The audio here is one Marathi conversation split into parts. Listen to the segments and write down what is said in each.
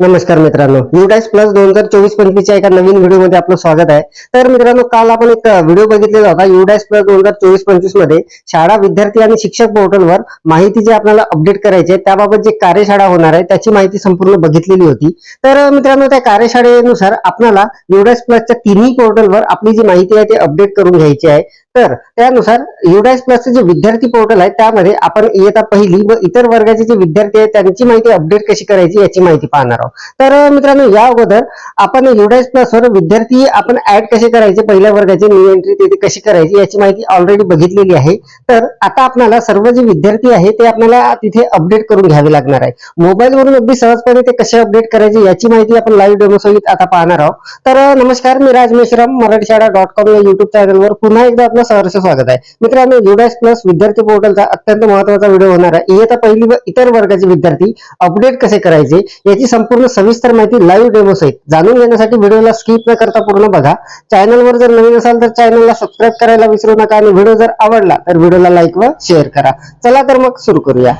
नमस्कार मित्रांनो युडाईस प्लस दोन हजार चोवीस पंचवीसच्या एका नवीन व्हिडिओमध्ये आपलं स्वागत आहे. तर मित्रांनो काल आपण एक व्हिडिओ बघितलेला होता युडाईस प्लस दोन हजार चोवीस पंचवीसमध्ये शाळा विद्यार्थी आणि शिक्षक पोर्टलवर माहिती जी आपल्याला अपडेट करायची आहे त्याबाबत जे कार्यशाळा होणार आहे त्याची माहिती संपूर्ण बघितलेली होती. तर मित्रांनो त्या कार्यशाळेनुसार आपल्याला युडाईस प्लसच्या तिन्ही पोर्टलवर आपली जी माहिती आहे ती अपडेट करून घ्यायची आहे. तर त्यानुसार युडायस प्लसचे जे विद्यार्थी पोर्टल आहे त्यामध्ये आपण इयत्ता पहिली व इतर वर्गाचे जे विद्यार्थी आहेत त्यांची माहिती अपडेट कशी करायची याची माहिती पाहणार आहोत. तर मित्रांनो या अगोदर आपण युडायस प्लसवर विद्यार्थी आपण ऍड कसे करायचे पहिल्या वर्गाचे न्यू एंट्री तिथे कशी करायची याची माहिती ऑलरेडी बघितलेली आहे. तर आता आपल्याला सर्व जे विद्यार्थी आहे ते आपल्याला तिथे अपडेट करून घ्यावे लागणार आहे. मोबाईल वरून अगदी सहजपणे ते कसे अपडेट करायचे याची माहिती आपण लाईव्ह डेमो सहित आता पाहणार आहोत. तर नमस्कार मी राज मेश्राम मराठी शाळा डॉट कॉम या युट्यूब चॅनलवर पुन्हा एकदा आपलं सहर्ष स्वागत आहे. मित्रांनो युडाईस प्लस विद्यार्थी पोर्टलचा अत्यंत महत्त्वाचा व्हिडिओ होणार आहे. इयत्ता पहिली व इतर वर्गाचे विद्यार्थी अपडेट कसे करायचे याची संपूर्ण सविस्तर माहिती लाईव्ह डेमो सहित. जाणून घेण्यासाठी व्हिडिओला स्किप न करता पूर्ण बघा. चॅनलवर जर नवीन असाल तर चॅनलला सबस्क्राईब करायला विसरू नका आणि व्हिडिओ जर आवडला तर व्हिडिओला लाईक व शेअर करा. चला तर मग सुरू करूया.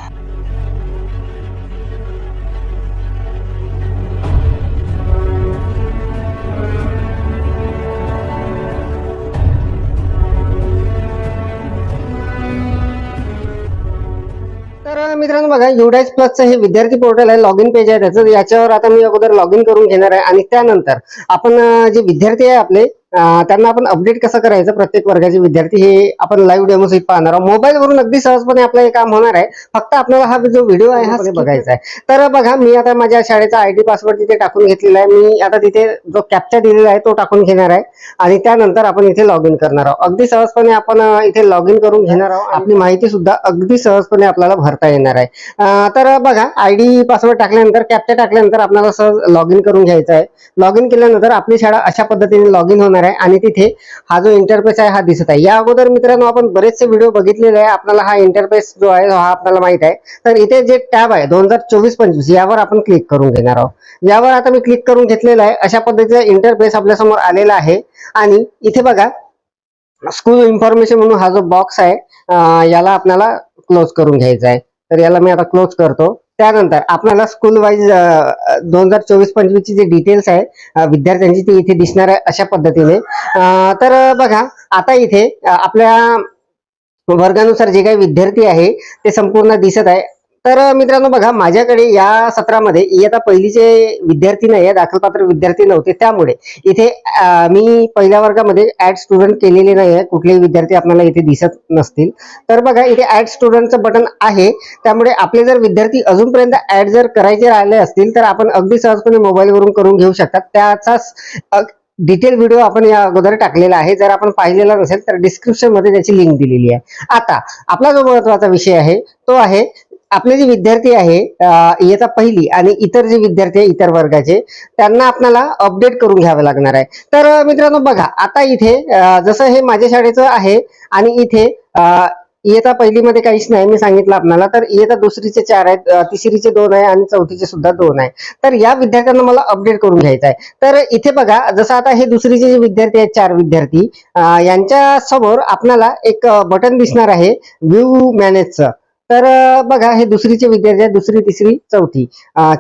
मित्रांनो बघा युडाईज प्लसचं हे विद्यार्थी पोर्टल आहे लॉग इन पेज आहे त्याचं. याच्यावर आता मी अगोदर लॉग इन करून घेणार आहे. आणि त्यानंतर आपण जे विद्यार्थी आहे आपले त्यांना आपण अपडेट कसं करायचं? प्रत्येक वर्गाचे विद्यार्थी हे आपण लाईव्ह डेमो सहित पाहणार आहोत. मोबाईल वरून अगदी सहजपणे आपलं हे काम होणार आहे. फक्त आपल्याला हा जो व्हिडिओ आहे हा बघायचा आहे. तर बघा मी आता माझ्या शाळेचा आयडी पासवर्ड तिथे टाकून घेतलेला आहे. मी आता तिथे जो कॅप्चा दिलेला आहे तो टाकून घेणार आहे. आणि त्यानंतर आपण इथे लॉग इन करणार आहोत. अगदी सहजपणे आपण इथे लॉग इन करून घेणार आहोत. आपली माहिती सुद्धा अगदी सहजपणे आपल्याला भरता येणार आहे. तर बघा आयडी पासवर्ड टाकल्यानंतर कॅप्चा टाकल्यानंतर आपल्याला सहज लॉग इन करून घ्यायचं आहे. लॉग इन केल्यानंतर आपली शाळा अशा पद्धतीने लॉग इन होणार आहे आणि तिथे हा जो इंटरफेस आहे हा दिसत आहे. या अगोदर मित्रांनो आपण बरेचसे व्हिडिओ बघितलेले आहे. आपल्याला हा इंटरफेस जो आहे हा आपल्याला माहीत आहे. तर इथे जे टॅब आहे दोन हजार चोवीस पंचवीस यावर आपण क्लिक करून घेणार आहोत. यावर आता मी क्लिक करून घेतलेला आहे. अशा पद्धतीचा इंटरफेस आपल्यासमोर आलेला आहे. आणि इथे बघा स्कूल इन्फॉर्मेशन म्हणून हा जो बॉक्स आहे याला आपल्याला क्लोज करून घ्यायचा आहे. तर याला मी आता क्लोज करतो. त्यानंतर आपल्याला स्कूल वाईज दोन हजार चोवीस पंचवीस ची जे डिटेल्स आहे विद्यार्थ्यांची ती इथे दिसणार आहे अशा पद्धतीने. तर बघा आता इथे आपल्या वर्गानुसार जे काही विद्यार्थी आहे ते संपूर्ण दिसत आहे. तर मित्रांनो बघा माझ्याकडे या सत्रामध्ये इयत्ता पहिलीचे विद्यार्थी नाही आहे दाखलपात्र विद्यार्थी नव्हते त्यामुळे इथे मी पहिल्या वर्गामध्ये ऍड स्टुडंट केलेले नाही आहे कुठलेही विद्यार्थी आपल्याला इथे दिसत नसतील. तर बघा इथे ऍड स्टुडंटचं बटन आहे त्यामुळे आपले जर विद्यार्थी अजूनपर्यंत ऍड जर करायचे राहिले असतील तर आपण अगदी सहजपणे मोबाईलवरून करून घेऊ शकतात. त्याचाच डिटेल व्हिडिओ आपण या अगोदर टाकलेला आहे. जर आपण पाहिलेला नसेल तर डिस्क्रिप्शनमध्ये त्याची लिंक दिलेली आहे. आता आपला जो महत्त्वाचा विषय आहे तो आहे आपले जे विद्यार्थी आहे इयत्ता पहिली आणि इतर जे विद्यार्थी आहे इतर वर्गाचे त्यांना आपल्याला अपडेट करून घ्यावं लागणार आहे. तर मित्रांनो बघा आता इथे जसं हे माझ्या शाळेचं आहे आणि इथे इयत्ता पहिलीमध्ये काहीच नाही मी सांगितलं आपल्याला तर इयत्ता दुसरीचे चार आहेत तिसरीचे दोन आहे आणि चौथीचे सुद्धा दोन आहे. तर या विद्यार्थ्यांना मला अपडेट करून घ्यायचं आहे. तर इथे बघा जसं आता हे दुसरीचे जे विद्यार्थी आहेत चार विद्यार्थी यांच्या समोर आपल्याला एक बटन दिसणार आहे व्ह्यू मॅनेजचं तर बघा हे दुसरीचे विद्यार्थी आहेत दुसरी तिसरी चौथी.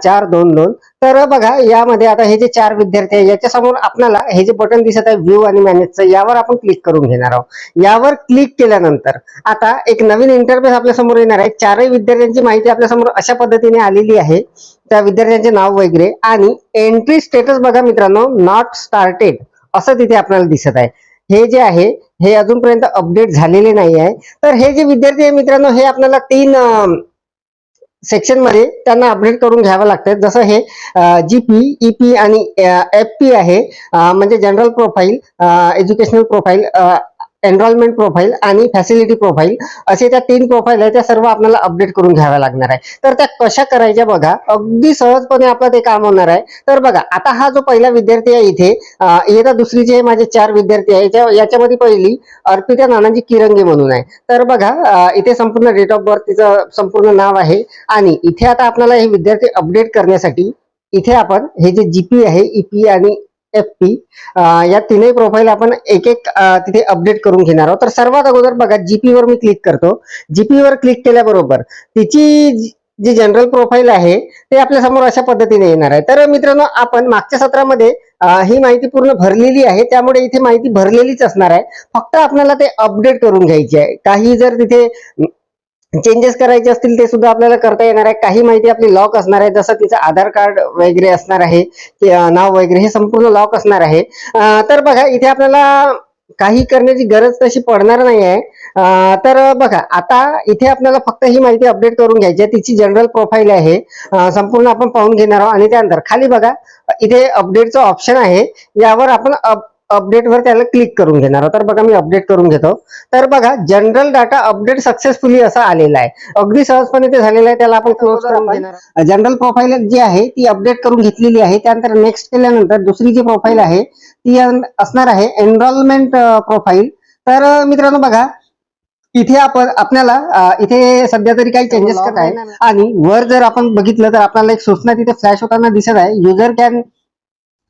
चार दोन दोन. तर बघा यामध्ये आता हे जे चार विद्यार्थी आहे याच्यासमोर आपल्याला हे जे बटन दिसत आहे व्ह्यू आणि मॅनेजचं यावर आपण क्लिक करून घेणार आहोत. यावर क्लिक केल्यानंतर आता एक नवीन इंटरफेस आपल्यासमोर येणार आहे. चारही विद्यार्थ्यांची माहिती आपल्यासमोर अशा पद्धतीने आलेली आहे. त्या विद्यार्थ्यांचे नाव वगैरे आणि एंट्री स्टेटस बघा मित्रांनो नॉट स्टार्टेड असं तिथे आपल्याला दिसत आहे. हे जे आहे हे अजूनपर्यंत अपडेट झालेले नाही आहे. तर हे जे विद्यार्थी आहे मित्रांनो हे आपल्याला तीन सेक्शनमध्ये त्यांना अपडेट करून घ्यावं लागतं. जसं हे जीपी ईपी आणि एफ पी आहे म्हणजे general profile educational profile enrolment profile आणि फॅसिलिटी प्रोफाईल असे त्या तीन प्रोफाईल आहे त्या सर्व आपल्याला अपडेट करून घ्याव्या लागणार आहे तर त्या कशा करायच्या बघा अगदी सहजपणे आपलं ते काम होणार आहे. तर बघा आता हा जो पहिला विद्यार्थी आहे इथे अं, इयत्ता दुसरीचे हे माझे चार विद्यार्थी आहे. याच्यामध्ये पहिली अर्पिता नानाजी किरंगे म्हणून आहे. तर बघा इथे संपूर्ण डेट ऑफ बर्थ तिचं संपूर्ण नाव आहे. आणि इथे आता आपल्याला हे विद्यार्थी अपडेट करण्यासाठी इथे आपण हे जे जीपी आहे ईपी आणि एफ पी या तीनही प्रोफाईल आपण एक एक तिथे अपडेट करून घेणार आहोत. तर सर्वात अगोदर बघा जीपी वर मी क्लिक करतो. जीपी वर क्लिक केल्याबरोबर तिची जी- जनरल प्रोफाईल आहे ते आपल्यासमोर अशा पद्धतीने येणार आहे. तर मित्रांनो आपण मागच्या सत्रामध्ये ही माहिती पूर्ण भरलेली आहे. त्यामुळे इथे माहिती भरलेलीच असणार आहे. फक्त आपल्याला ते अपडेट करून घ्यायची आहे. काही जर तिथे चेंजेस करायचे असतील ते सुद्धा आपल्याला करता येणार आहे. काही माहिती आपली लॉक असणार आहे. जसं तिचं आधार कार्ड वगैरे असणार आहे नाव वगैरे हे संपूर्ण लॉक असणार आहे. तर बघा इथे आपल्याला काही करण्याची गरज तशी पडणार नाही आहे. तर बघा आता इथे आपल्याला फक्त ही माहिती अपडेट करून घ्यायची आहे. तिची जनरल प्रोफाईल आहे. संपूर्ण आपण पाहून घेणार आहोत. आणि त्यानंतर खाली बघा इथे अपडेटचं ऑप्शन आहे. यावर आपण अपडेटवर त्याला क्लिक करून घेणार तर बघा मी अपडेट करून घेतो. तर बघा जनरल डाटा अपडेट सक्सेसफुली असा आलेला आहे. अगदी सहजपणे ते झालेलं आहे. त्याला आपण क्लोज करून घेणार जनरल प्रोफाईल जी आहे ती अपडेट करून घेतलेली आहे. त्यानंतर नेक्स्ट केल्यानंतर दुसरी जी प्रोफाईल आहे ती असणार आहे एनरोलमेंट प्रोफाईल तर मित्रांनो बघा इथे आपण आपल्याला इथे सध्या तरी काही चेंजेस करत आहे. आणि वर जर आपण बघितलं तर आपल्याला एक सूचना तिथे फ्लॅश होताना दिसत आहे. User can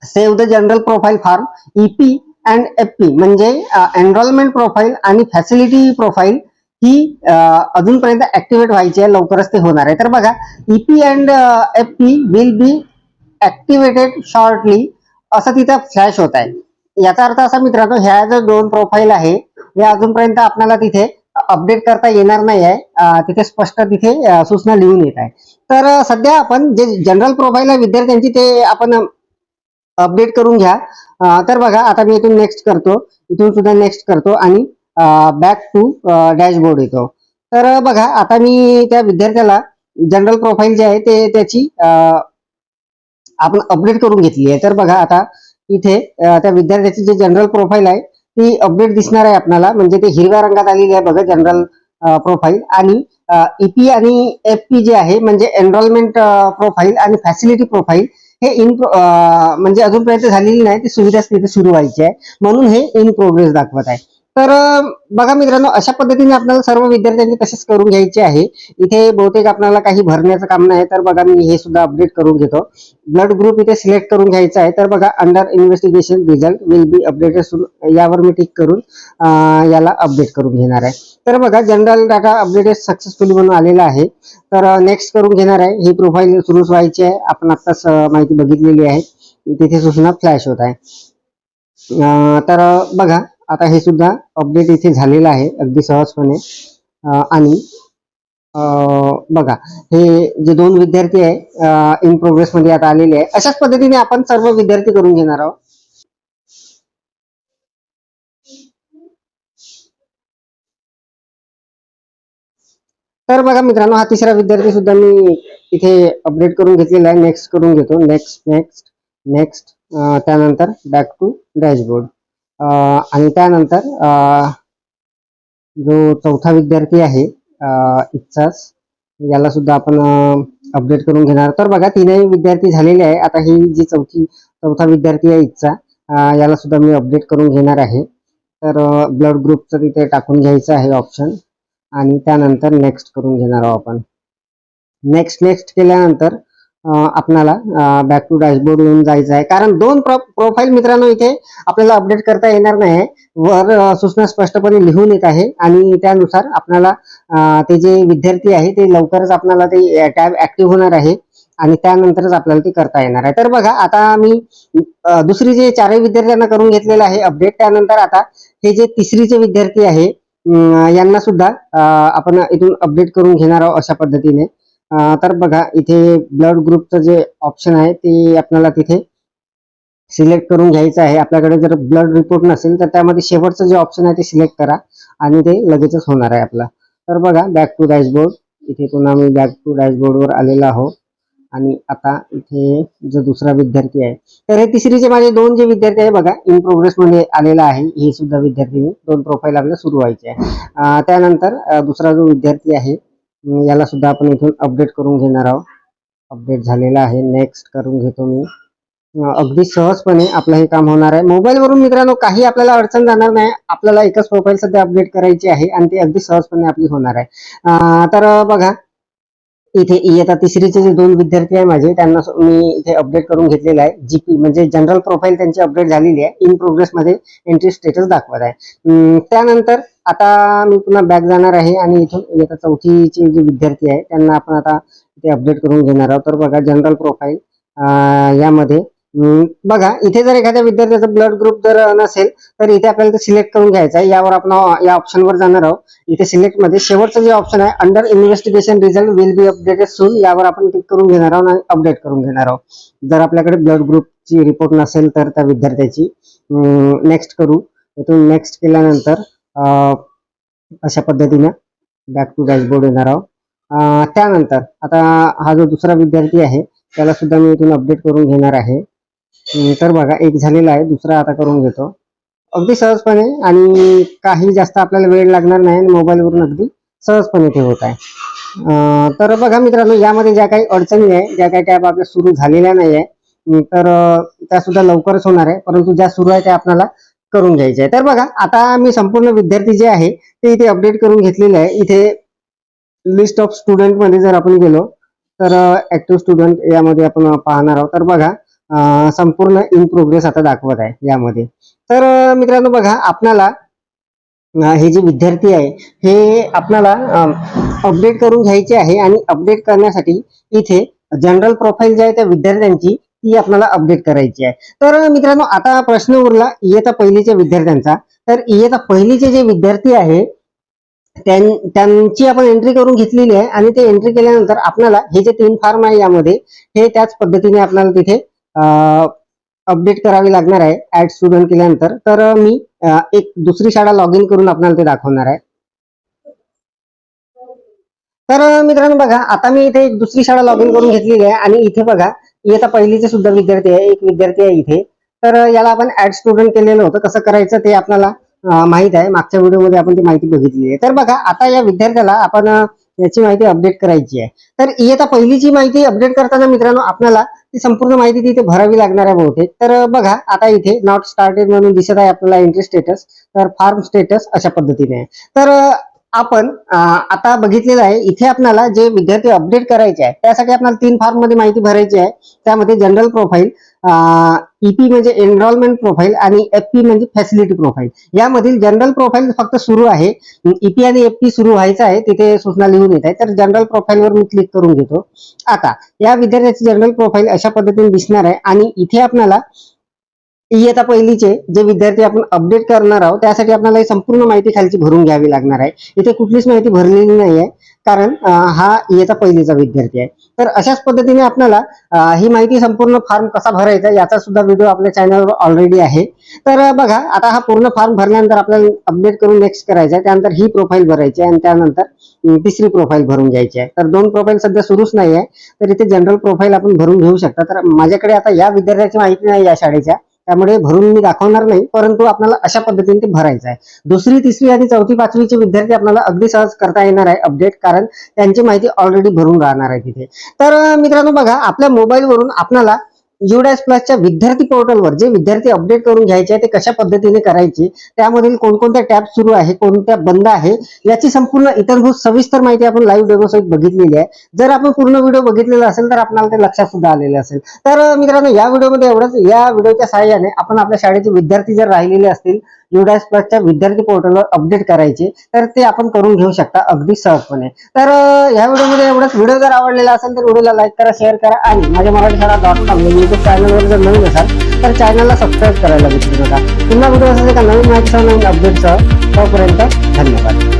save the general profile form EP and F P म्हणजे एनरोलमेंट प्रोफाईल आणि फॅसिलिटी प्रोफाईल ही अजूनपर्यंत ऍक्टिव्हेट व्हायची आहे लवकरच ते होणार आहे. तर बघा EP and F P will be activated shortly असं तिथं फ्लॅश होत आहे. याचा अर्थ असा मित्रांनो ह्या ज्या दोन प्रोफाईल आहे या अजूनपर्यंत आपल्याला तिथे अपडेट करता येणार नाही आहे. तिथे स्पष्ट तिथे सूचना लिहून येत आहे. तर सध्या आपण जे जनरल प्रोफाईल आहे विद्यार्थ्यांची ते आपण अपडेट करून घ्या. तर बघा आता मी इथून नेक्स्ट करतो. इथून सुद्धा नेक्स्ट करतो आणि बॅक टू डॅशबोर्ड येतो. तर बघा आता मी त्या विद्यार्थ्याला जनरल प्रोफाईल जे आहे ते त्याची आपण अपडेट करून घेतली आहे. तर बघा आता इथे त्या विद्यार्थ्याची जी जनरल प्रोफाईल आहे ती अपडेट दिसणार आहे आपल्याला. म्हणजे ते हिरव्या रंगात आलेली आहे बघा जनरल प्रोफाईल आणि ईपी आणि एफ पी जे आहे म्हणजे एनरोलमेंट प्रोफाईल आणि फॅसिलिटी प्रोफाईल हे इन म्हणजे अजूनपर्यंत झालेली नाही ती सुविधा तिथे सुरू व्हायची आहे. म्हणून हे इन प्रोग्रेस दाखवत आहे. तर बघा मित्रांनो अशा पद्धतीने आपल्याला सर्व विद्यार्थ्यांनी तसेच करून घ्यायचे आहे. इथे बहुतेक आपल्याला काही भरण्याचं काम नाही तर बघा मी हे सुद्धा अपडेट करून घेतो. ब्लड ग्रुप इथे सिलेक्ट करून घ्यायचा आहे. तर बघा under investigation result will be updated यावर मी टिक करून याला अपडेट करून घेणार आहे. तर बघा जनरल डाटा अपडेटेड सक्सेसफुली म्हणून आलेला आहे. तर नेक्स्ट करून घेणार आहे. ही प्रोफाईल सुरूच व्हायची आहे. आपण आत्ताच माहिती बघितलेली आहे. तिथे सूचना फ्लॅश होत आहे. तर बघा आता हे सुद्धा अपडेट इथे झालेलं आहे अगदी सहजपणे. आणि बघा हे जे दोन विद्यार्थी आहे इन प्रोग्रेस मध्ये आता आलेले आहे अशाच पद्धतीने आपण सर्व विद्यार्थी करून घेणार आहोत. तर बघा मित्रांनो हा तिसरा विद्यार्थी सुद्धा मी इथे अपडेट करून घेतलेला आहे. नेक्स्ट करून घेतो. नेक्स्ट नेक्स्ट नेक्स्ट त्यानंतर बॅक टू डॅशबोर्ड आणि त्यानंतर जो चौथा विद्यार्थी आहे अं, इच्छाच याला सुद्धा आपण अपडेट करून घेणार तर बघा तीनही विद्यार्थी झालेले आहे. आता ही जी चौथी चौथा विद्यार्थी आहे इच्छा याला सुद्धा मी अपडेट करून घेणार आहे. तर ब्लड ग्रुपचं तिथे टाकून घ्यायचं आहे ऑप्शन आणि त्यानंतर नेक्स्ट करून घेणार आहोत आपण. नेक्स्ट नेक्स्ट केल्यानंतर आपणाला बॅक टू डॅशबोर्ड येऊन जायचं आहे. कारण दोन प्रोफाईल मित्रांनो इथे आपल्याला अपडेट करता येणार नाही. वर सूचना स्पष्टपणे लिहून येत आहे आणि त्यानुसार आपल्याला ते जे विद्यार्थी आहे ते लवकरच आपल्याला ते टॅब ऍक्टिव्ह होणार आहे आणि त्यानंतरच आपल्याला ते करता येणार आहे. तर बघा आता मी दुसरी जे चारही विद्यार्थ्यांना करून घेतलेलं आहे अपडेट त्यानंतर आता हे जे तिसरीचे विद्यार्थी आहे यांना सुद्धा आपण इथून अपडेट करून घेणार आहोत अशा पद्धतीने. तर बघा इथे ब्लड ग्रुपचं जे ऑप्शन आहे ते आपल्याला तिथे सिलेक्ट करून घ्यायचं आहे. आपल्याकडे जर ब्लड रिपोर्ट नसेल तर त्यामध्ये शेवटचं जे ऑप्शन आहे ते सिलेक्ट करा आणि ते लगेचच होणार आहे आपला. तर बघा बॅक टू डॅशबोर्ड इथे पुन्हा मी बॅक टू डॅशबोर्डवर आलेलो आहो आणि आता इथे जो दुसरा विद्यार्थी आहे तर हे तिसरीचे माझे दोन जे विद्यार्थी आहे बघा इन प्रोग्रेस मध्ये आलेला आहे. हे सुद्धा विद्यार्थी दोन प्रोफाईल आपल्याला सुरू व्हायचे आहे. त्यानंतर दुसरा जो विद्यार्थी आहे याला सुद्धा आपण इथून अपडेट करून घेणार आहोत. अपडेट झालेला आहे. नेक्स्ट करून घेतो मी. अगदी सहजपणे आपलं हे काम होणार आहे. मोबाईल वरून मित्रांनो काही आपल्याला अडचण जाणार नाही. आपल्याला एकच प्रोफाईल सध्या अपडेट करायची आहे आणि ती अगदी सहजपणे आपली होणार आहे. तर बघा इथे इयत्ता तिसरीचे जे दोन विद्यार्थी आहे माझे त्यांना मी इथे अपडेट करून घेतलेलं आहे. जीपी म्हणजे जनरल प्रोफाईल त्यांची अपडेट झालेली आहे. इन प्रोग्रेस मध्ये एंट्री स्टेटस दाखवत आहे. त्यानंतर आता मी पुन्हा बॅक जाणार आहे आणि इथून इयत्ता चौथीचे जे विद्यार्थी आहे त्यांना आपण आता इथे अपडेट करून घेणार आहोत. तर बघा जनरल प्रोफाईल यामध्ये बघा इथे जर एखाद्या विद्यार्थ्याचा ब्लड ग्रुप जर नसेल तर इथे आपल्याला सिलेक्ट करून घ्यायचा आहे. यावर आपण या ऑप्शनवर जाणार आहोत. इथे सिलेक्टमध्ये शेवटचं जे ऑप्शन आहे under investigation result will be updated soon यावर आपण क्लिक करून घेणार आहोत आणि अपडेट करून घेणार आहोत. जर आपल्याकडे ब्लड ग्रुपची रिपोर्ट नसेल तर त्या विद्यार्थ्याची नेक्स्ट करू. इथून नेक्स्ट केल्यानंतर अशा पद्धतीने बॅक टू डॅशबोर्ड येणार आहोत. त्यानंतर आता हा जो दुसरा विद्यार्थी आहे त्याला सुद्धा मी इथून अपडेट करून घेणार आहे. तर बघा एक झालेला आहे दुसरा आता करून घेतो. अगदी सहजपणे आणि काही जास्त आपल्याला वेळ लागणार नाही आणि मोबाईलवरून अगदी सहजपणे ते होत आहे. तर बघा मित्रांनो यामध्ये ज्या काही अडचणी आहे ज्या काही टॅब आपल्या सुरू झालेल्या नाही आहे तर त्या सुद्धा लवकरच होणार आहे परंतु ज्या सुरू आहे त्या आपल्याला करून घ्यायच्या आहे. तर बघा आता मी संपूर्ण विद्यार्थी जे आहे ते इथे अपडेट करून घेतलेले आहे. इथे लिस्ट ऑफ स्टुडंटमध्ये जर आपण गेलो तर ऍक्टिव्ह स्टुडंट यामध्ये आपण पाहणार आहोत. तर बघा संपूर्ण इन प्रोग्रेस आता दाखवत आहे यामध्ये. तर मित्रांनो बघा आपणाला हे जे विद्यार्थी आहे हे आपल्याला अपडेट करून घ्यायचे आहे आणि अपडेट करण्यासाठी इथे जनरल प्रोफाईल जी आहे त्या विद्यार्थ्यांची ती आपल्याला अपडेट करायची आहे. तर मित्रांनो आता प्रश्न उरला इयता पहिलीच्या विद्यार्थ्यांचा. तर इयता पहिलीचे जे विद्यार्थी आहे त्यांची आपण एंट्री करून घेतलेली आहे आणि ते एंट्री केल्यानंतर आपल्याला हे जे तीन फॉर्म आहे यामध्ये हे त्याच पद्धतीने आपल्याला तिथे अपडेट करावी लागणार आहे ऍड स्टुडंट केल्यानंतर. तर मी एक दुसरी शाळा लॉग इन करून आपल्याला ते दाखवणार आहे. तर मित्रांनो बघा आता मी इथे एक दुसरी शाळा लॉग इन करून घेतलेली आहे. आणि इथे बघा इयत्ता पहिलीचे सुद्धा विद्यार्थी आहे एक विद्यार्थी आहे इथे. तर याला आपण ऍड स्टुडंट केलेलं होतं. कसं करायचं ते आपल्याला माहीत आहे. मागच्या व्हिडिओमध्ये आपण ती माहिती बघितली आहे. तर बघा आता या विद्यार्थ्याला आपण याची माहिती अपडेट करायची आहे. तर इयत्ता पहिलीची माहिती अपडेट करताना मित्रांनो आपल्याला ती संपूर्ण माहिती तिथे भरावी लागणार आहे बहुतेक. तर बघा आता इथे नॉट स्टार्टेड म्हणून दिसत आहे आपल्याला एंट्री स्टेटस तर फार्म स्टेटस अशा पद्धतीने. आहे तर आपण आता बघितलेलं आहे इथे आपल्याला जे विद्यार्थी अपडेट करायचे आहे त्यासाठी आपल्याला तीन फॉर्ममध्ये माहिती भरायची आहे. त्यामध्ये जनरल प्रोफाईल ईपी म्हणजे एनरोलमेंट प्रोफाईल आणि एफ पी म्हणजे फॅसिलिटी प्रोफाईल यामधील जनरल प्रोफाईल फक्त सुरू आहे. ईपी आणि एफ पी सुरू व्हायचं आहे तिथे सूचना लिहून येत आहे. तर जनरल प्रोफाईलवर मी क्लिक करून घेतो. आता या विद्यार्थ्याची जनरल प्रोफाईल अशा पद्धतीने दिसणार आहे आणि इथे आपल्याला E इयत्ता पहिलीचे जे विद्यार्थी आपण अपडेट करणार आहोत त्यासाठी आपल्याला ही संपूर्ण माहिती खालची भरून घ्यावी लागणार आहे. इथे कुठलीच माहिती भरलेली नाही आहे कारण हा e इयत्ता पहिलीचा विद्यार्थी आहे. तर अशाच पद्धतीने आपल्याला ही माहिती संपूर्ण फॉर्म कसा भरायचा याचा सुद्धा व्हिडिओ आपल्या चॅनलवर ऑलरेडी आहे. तर बघा आता हा पूर्ण फॉर्म भरल्यानंतर आपल्याला अपडेट करून नेक्स्ट करायचा आहे. त्यानंतर ही प्रोफाईल भरायची आहे आणि त्यानंतर तिसरी प्रोफाईल भरून घ्यायची आहे. तर दोन प्रोफाईल सध्या सुरूच नाही आहे तर इथे जनरल प्रोफाईल आपण भरून घेऊ शकता. तर माझ्याकडे आता या विद्यार्थ्याची माहिती नाही या शाळेच्या. त्यामुळे भरून मी दाखवणार नाही परंतु आपल्याला अशा पद्धतीने ते भरायचं आहे. दुसरी तिसरी आणि चौथी पाचवीचे विद्यार्थी आपल्याला अगदी सहज करता येणार आहे अपडेट कारण त्यांची माहिती ऑलरेडी भरून राहणार आहे तिथे. तर मित्रांनो बघा आपल्या मोबाईलवरून आपल्याला युडॅस प्लसच्या विद्यार्थी पोर्टलवर जे विद्यार्थी अपडेट करून घ्यायचे ते कशा पद्धतीने करायचे त्यामधील कोणकोणत्या टॅब सुरू आहे कोणत्या बंद आहे याची संपूर्ण इतरभूत सविस्तर माहिती आपण लाईव्ह डेमोसहित बघितलेली आहे. जर आपण पूर्ण व्हिडिओ बघितलेला असेल तर आपल्याला ते लक्षात सुद्धा आलेले असेल. तर मित्रांनो या व्हिडिओमध्ये एवढंच. या व्हिडिओच्या सहाय्याने आपण आपल्या शाळेचे विद्यार्थी जर राहिलेले असतील युडास प्लसच्या विद्यार्थी पोर्टलवर अपडेट करायचे तर ते आपण करून घेऊ शकता अगदी सहजपणे. तर ह्या व्हिडिओमध्ये एवढंच. व्हिडिओ जर आवडलेला असेल तर व्हिडिओला लाईक करा शेअर करा आणि माझ्या मराठी शाळा डॉट कॉम युट्यूब चॅनलवर जर नवीन असाल तर चॅनलला सबस्क्राईब करायला विसरू नका. पुन्हा व्हिडिओ असेल का नवीन माहितीसह नवीन अपडेटसह तोपर्यंत धन्यवाद.